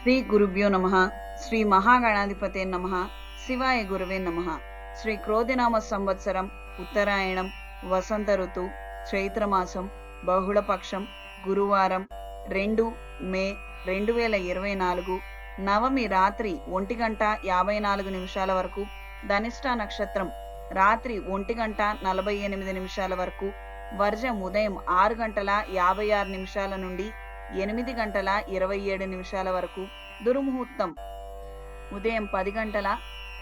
శ్రీ గురుభ్యో నమ శ్రీ మహాగణాధిపతే నమ శివాయ గురువే నమ. శ్రీ క్రోధినామ సంవత్సరం ఉత్తరాయణం వసంత ఋతు చైత్రమాసం బహుళపక్షం గురువారం రెండు మే రెండు వేల ఇరవై నాలుగు నవమి రాత్రి ఒంటి గంట యాభై నాలుగు నిమిషాల వరకు ధనిష్ట నక్షత్రం రాత్రి ఒంటి గంట నలభై ఎనిమిది నిమిషాల వరకు వర్జం ఉదయం ఆరు గంటల యాభై ఆరు నిమిషాల నుండి ఎనిమిది గంటల ఇరవై ఏడు నిమిషాల వరకు దుర్ముహూర్తం. ఉదయం పది గంటల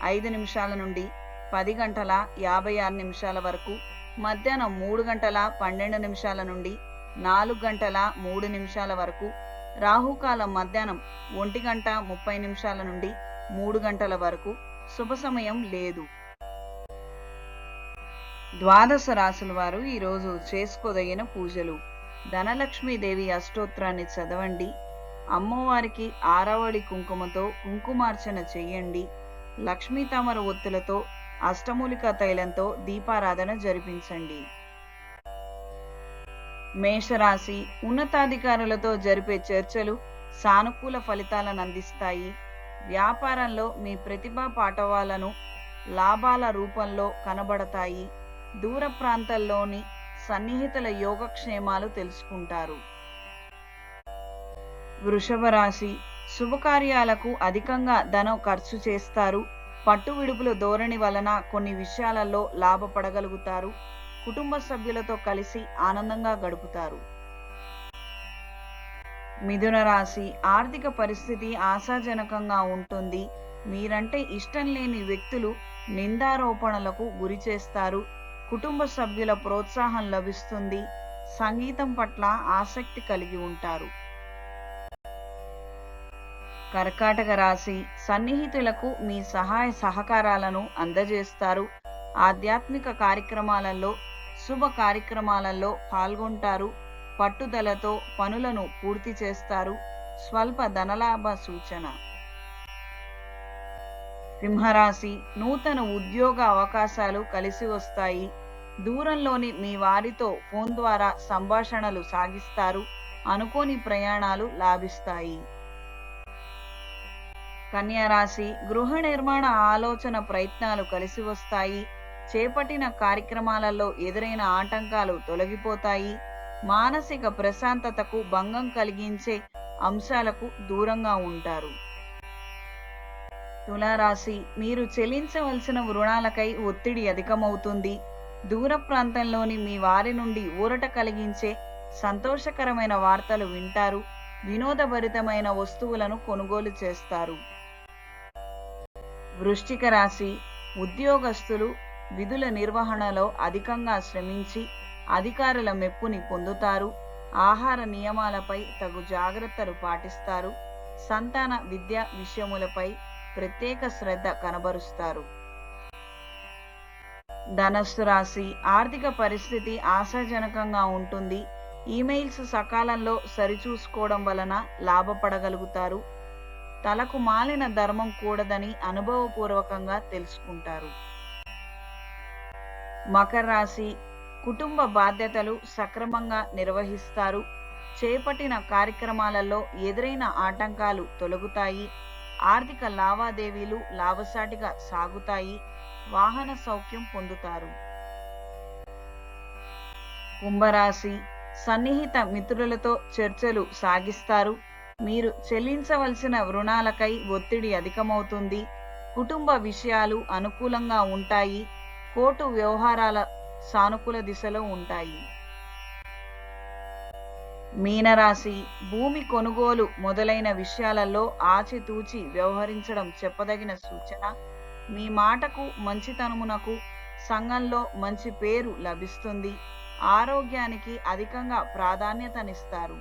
ఐదు నిమిషాల నుండి పది గంటల యాభై ఆరు నిమిషాల వరకు మధ్యాహ్నం మూడు గంటల పన్నెండు నిమిషాల నుండి నాలుగు గంటల మూడు నిమిషాల వరకు రాహుకాలం మధ్యాహ్నం ఒంటి గంట ముప్పై నిమిషాల నుండి మూడు గంటల వరకు శుభ సమయం లేదు. ద్వాదశ రాశుల వారు ఈరోజు చేసుకోదగిన పూజలు. ధనలక్ష్మీదేవి అష్టోత్రాన్ని చదవండి. అమ్మవారికి ఆరవడి కుంకుమతో కుంకుమార్చన చెయ్యండి లక్ష్మీ తామర ఒత్తులతో అష్టమూలిక తైలంతో దీపారాధన జరిపించండి. మేషరాశి ఉన్నతాధికారులతో జరిపే చర్చలు సానుకూల ఫలితాలను అందిస్తాయి. వ్యాపారంలో మీ ప్రతిభా పాఠవాలను లాభాల రూపంలో కనబడతాయి. దూర ప్రాంతాల్లోని సన్నిహితుల యోగక్షేమాలు తెలుసుకుంటారు. వృషభ రాశి శుభకార్యాలకు అధికంగా ధనం ఖర్చు చేస్తారు. పట్టు విడుపుల ధోరణి వలన కొన్ని విషయాలలో లాభపడగలుగుతారు. కుటుంబ సభ్యులతో కలిసి ఆనందంగా గడుపుతారు. మిథున రాశి ఆర్థిక పరిస్థితి ఆశాజనకంగా ఉంటుంది. మీరంటే ఇష్టం లేని వ్యక్తులు నిందారోపణలకు గురి చేస్తారు. కుటుంబ సభ్యుల ప్రోత్సాహం లభిస్తుంది. సంగీతం పట్ల ఆసక్తి కలిగి ఉంటారు. కర్కాటక రాశి సన్నిహితులకు మీ సహాయ సహకారాలను అందజేస్తారు. ఆధ్యాత్మిక కార్యక్రమాలలో శుభ కార్యక్రమాలలో పాల్గొంటారు. పట్టుదలతో పనులను పూర్తి చేస్తారు. స్వల్ప ధనలాభ సూచన. సింహరాశి నూతన ఉద్యోగ అవకాశాలు కలిసి వస్తాయి. దూరంలోని మీ వారితో ఫోన్ ద్వారా సంభాషణలు సాగిస్తారు అనుకోని ప్రయాణాలు లాభిస్తాయి. కన్యారాశి గృహ నిర్మాణ ఆలోచన ప్రయత్నాలు కలిసి వస్తాయి. చేపట్టిన కార్యక్రమాలలో ఎదురైన ఆటంకాలు తొలగిపోతాయి. మానసిక ప్రశాంతతకు భంగం కలిగించే అంశాలకు దూరంగా ఉంటారు. తులారాశి మీరు చెల్లించవలసిన రుణాలకై ఒత్తిడి అధికమవుతుంది. దూర ప్రాంతంలోని మీ వారి నుండి ఊరట కలిగించే సంతోషకరమైన వార్తలు వింటారు. వినోదభరితమైన వస్తువులను కొనుగోలు చేస్తారు. వృష్టిక రాశి ఉద్యోగస్తులు విధుల నిర్వహణలో అధికంగా శ్రమించి అధికారుల మెప్పుని పొందుతారు. ఆహార నియమాలపై తగు జాగ్రత్తలు పాటిస్తారు. సంతాన విద్య విషయములపై ప్రత్యేక శ్రద్ధ కనబరుస్తారు. ధనస్సు రాశి ఆర్థిక పరిస్థితి ఆశాజనకంగా ఉంటుంది. ఈమెయిల్స్ సకాలంలో సరిచూసుకోవడం వలన లాభపడగలుగుతారు. తలకు మాలిన ధర్మం కూడదని అనుభవపూర్వకంగా తెలుసుకుంటారు. మకర రాశి కుటుంబ బాధ్యతలు సక్రమంగా నిర్వహిస్తారు. చేపట్టిన కార్యక్రమాలలో ఎదురైన ఆటంకాలు తొలగుతాయి. ఆర్థిక లావాదేవీలు లాభసాటిగా సాగుతాయి. వాహన సౌఖ్యం పొందుతారు. కుంభరాశి సన్నిహిత మిత్రులతో చర్చలు సాగిస్తారు. మీరు చెల్లించవలసిన రుణాలకై ఒత్తిడి అధికమవుతుంది. కుటుంబ విషయాలు అనుకూలంగా ఉంటాయి. కోర్టు వ్యవహారాల సానుకూల దిశలో ఉంటాయి. మీనరాశి భూమి కొనుగోలు మొదలైన విషయాలలో ఆచితూచి వ్యవహరించడం చెప్పదగిన సూచన. మీ మాటకు మంచితనమునకు సంఘంలో మంచి పేరు లభిస్తుంది. ఆరోగ్యానికి అధికంగా ప్రాధాన్యతనిస్తారు.